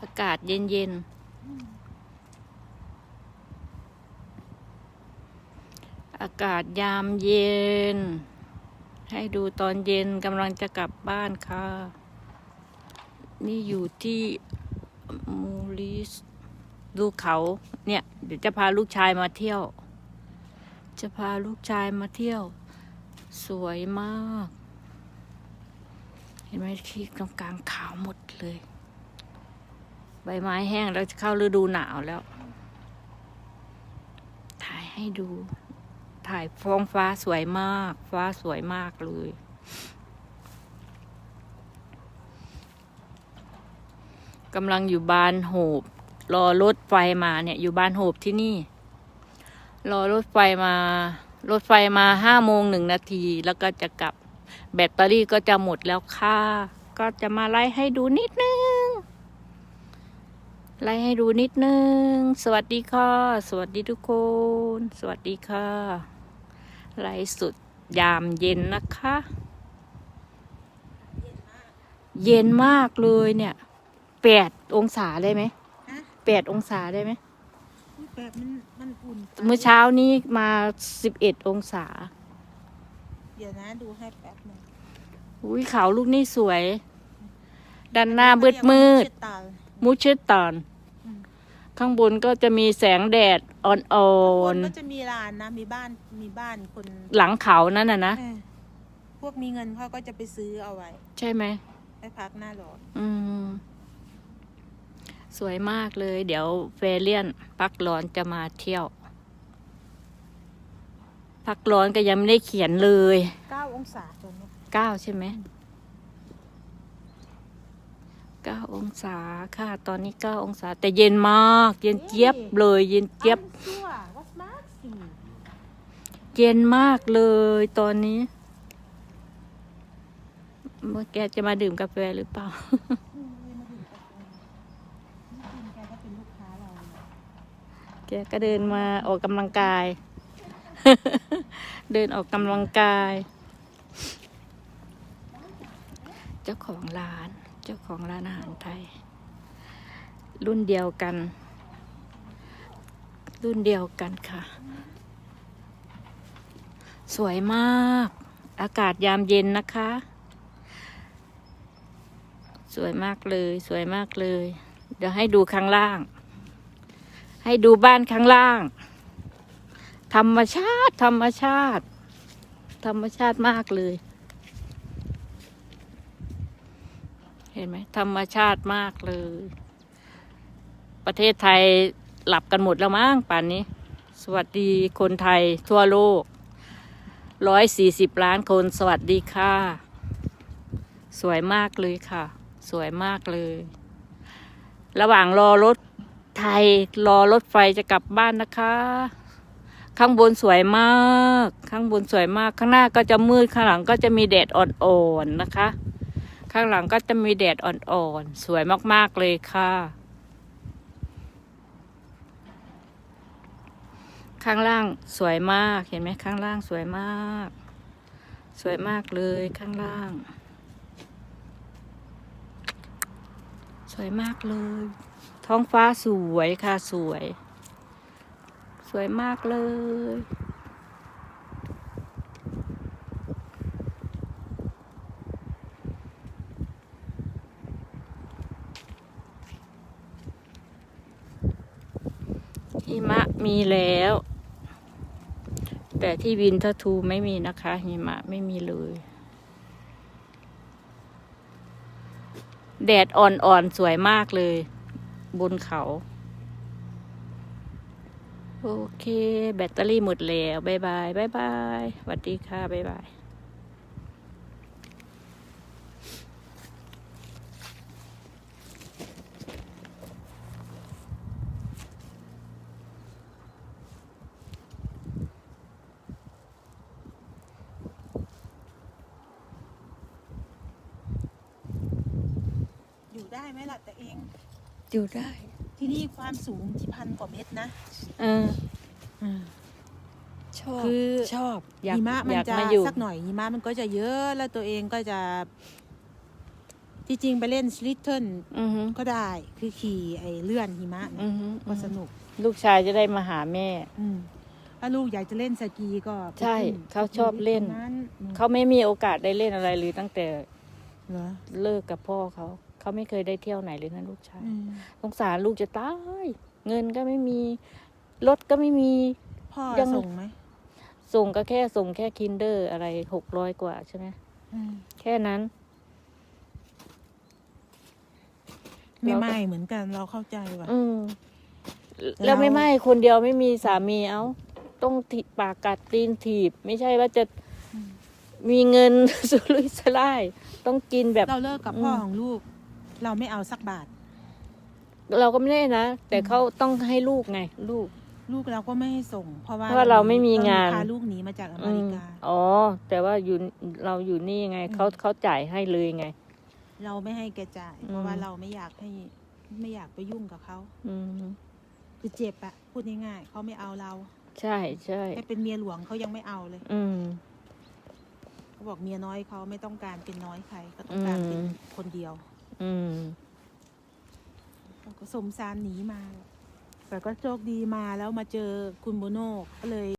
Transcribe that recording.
อากาศเย็นๆ อากาศยามเย็น ให้ดูตอนเย็นกำลังจะกลับบ้านค่ะ นี่อยู่ที่มูลิสดูเขา เนี่ย เดี๋ยวจะพาลูกชายมาเที่ยว จะพาลูกชายมาเที่ยว สวยมาก เห็นไหมที่ตรงกลางขาวหมดเลย ใบไม้แห้งแล้วจะเข้าฤดูหนาวแล้ว ถ่ายให้ดู ถ่ายฟองฟ้าสวยมาก ฟ้าสวยมากเลย กำลังอยู่บานโหบ รอรถไฟมาเนี่ย อยู่บ้านโหบที่นี่ รอรถไฟมา รถไฟมาห้าโมงหนึ่งนาทีแล้วก็จะกลับ แบตเตอรี่ก็จะหมดแล้วค่ะ ก็จะมาไล่ให้ดูนิดนึง ไล่ให้ดูนิดนึง สวัสดีค่ะ สวัสดีทุกคน สวัสดีค่ะ ไล่สุดยามเย็นนะคะ เย็นมากเลยเนี่ยแปดองศาได้ไหมฮะแปดองศาได้ไหมแบบมันมันอุ่นไปเมื่อเช้านี้มาสิบเอ็ดองศา เดี๋ยวนะดูให้แป๊บหนึงอุ้ยเขาลูกนี่สวย ด้านหน้ามืดมืดชื่อตาลมุชิดตอนอืม ข้างบนก็จะมีแสงแดดอ่อคน นก็จะมีร้านนะ มีบ้านมีบ้านคนๆหลังเขานั่นน่ะนะเออพวกมีเงินเขาก็จะไปซื้อเอาไว้ใช่ไหม ไปพักหน้าร้อนอืม สวยมากเลย เดี๋ยวเฟรเลียนพักร้อนจะมาเที่ยว พักร้อนก็ยังไม่ได้เขียนเลย เก้าองศาตรงนี้ เก้าใช่ไหม เก้าองศาค่ะ ตอนนี้เก้าองศา แต่เย็นมาก เย็นเจี๊ยบเลย เย็นเจี๊ยบซัววัสมาสิเย็นมากเลยตอนนี้เมื่อแกจะมาดื่มกาแฟหรือเปล่าแกก็เป็นลูกค้าเราเนี่ยแกก็เดินมาออกกำลังกาย เดินออกกำลังกาย เจ้าของร้าน เจ้าของร้านอาหารไทย รุ่นเดียวกัน รุ่นเดียวกันค่ะ สวยมาก อากาศยามเย็นนะคะ สวยมากเลย สวยมากเลย เดี๋ยวให้ดูข้างล่าง ให้ดูบ้านข้างล่าง ธรรมชาติ ธรรมชาติ ธรรมชาติมากเลย เห็นไหมธรรมชาติมากเลย ประเทศไทยหลับกันหมดแล้วมั้งป่านนี้ สวัสดีคนไทยทั่วโลกร้อยสี่สิบล้านคนสวัสดีค่ะ สวยมากเลยค่ะ สวยมากเลย ระหว่างรอรถไทยรอรถไฟจะกลับบ้านนะคะ ข้างบนสวยมาก ข้างบนสวยมากข้างหน้าก็จะมืดข้างหลังก็จะมีแดดอ่อนๆนะคะ ข้างหลังก็จะมีแดดอ่อนๆ สวยมาก ๆ เลยค่ะ ข้างล่างสวยมาก เห็นไหมข้างล่างสวยมาก สวยมากเลยข้างล่าง สวยมากเลย ท้องฟ้าสวยค่ะสวย สวยมากเลย หิ มีแล้ว แต่ที่วินททูไม่มีนะคะหิมะไม่มีเลย แดดอ่อนๆ สวยมากเลย บนเขา โอเค แบตเตอรี่หมดแล้วบายบายบายบายสวัสดีค่ะบายบาย อยู่ ได้ไหมล่ะแต่เอง อยู่ได้ ที่นี่ความสูงที่พันกว่าเมตรนะเออชอบคือ ชอบอยากหิมะมันอยากจะมาอยู่สักหน่อยหิมะมันก็จะเยอะแล้วตัวเองก็จะ ที่จริงไปเล่นสลิทเทิลอือฮึก็ได้ คือขี่ไอ้เลื่อนหิมะอืนะอฮึก็สนุก ลูกชายจะได้มาหาแม่ อืมถ้าลูกอยากจะเล่นสกีก็ไปใช่ขึ้นเขาชอบเล่น ตรงอืมเขาไม่มีโอกาสได้เล่นอะไรเลยตั้งแต่เหรอเลิกกับพ่อเขา เขาไม่เคยได้เที่ยวไหนเลยนะลูกชายอืมสงสารลูกจะตาย เงินก็ไม่มี รถก็ไม่มี พ่อยังส่งไหม ส่งก็แค่ส่งแค่คินเดอร์อะไรหกร้อยกว่าใช่ไหมอืมแค่นั้น ไม่เราก็ไม่เหมือนกันเราเข้าใจว่ะอืมเราแล้วไม่ไม่คนเดียวไม่มีสามีเอา ต้องถีบปากกัดตีนถีบ ไม่ใช่ว่าจะมีเงินสุรุ่ยสลายต้องกินแบบ เราเลิกกับพ่ออืมของลูก เราไม่เอาสักบาท เราก็ไม่ได้นะ แต่เขาต้องให้ลูกไง ลูก ลูกเราก็ไม่ให้ส่ง เพราะว่าเพราะว่าเราไม่มีงานเรพาลูกหนีมาจากอเมอืริมกา อ๋อ แต่ว่าอยู่เราอยู่นี่ไงอืมเขาเขาจ่ายให้เลยไง เราไม่ให้แกจ่ายอืมเพราะว่าเราไม่อยากให้ไม่อยากไปยุ่งกับเขาอืมคือเจ็บอะพูดง่ายๆเขาไม่เอาเรา ใช่ใช่แค่เป็นเมียหลวงเขายังไม่เอาเลย อืมเขาบอกเมียน้อยเขาไม่ต้องการเป็นน้อยใครก็ต้องการเป็นอืมคนเดียว อืมเราก็สมสารหนีมา แต่ก็โชคดีมาแล้วมาเจอคุณโบโน่ก็เลย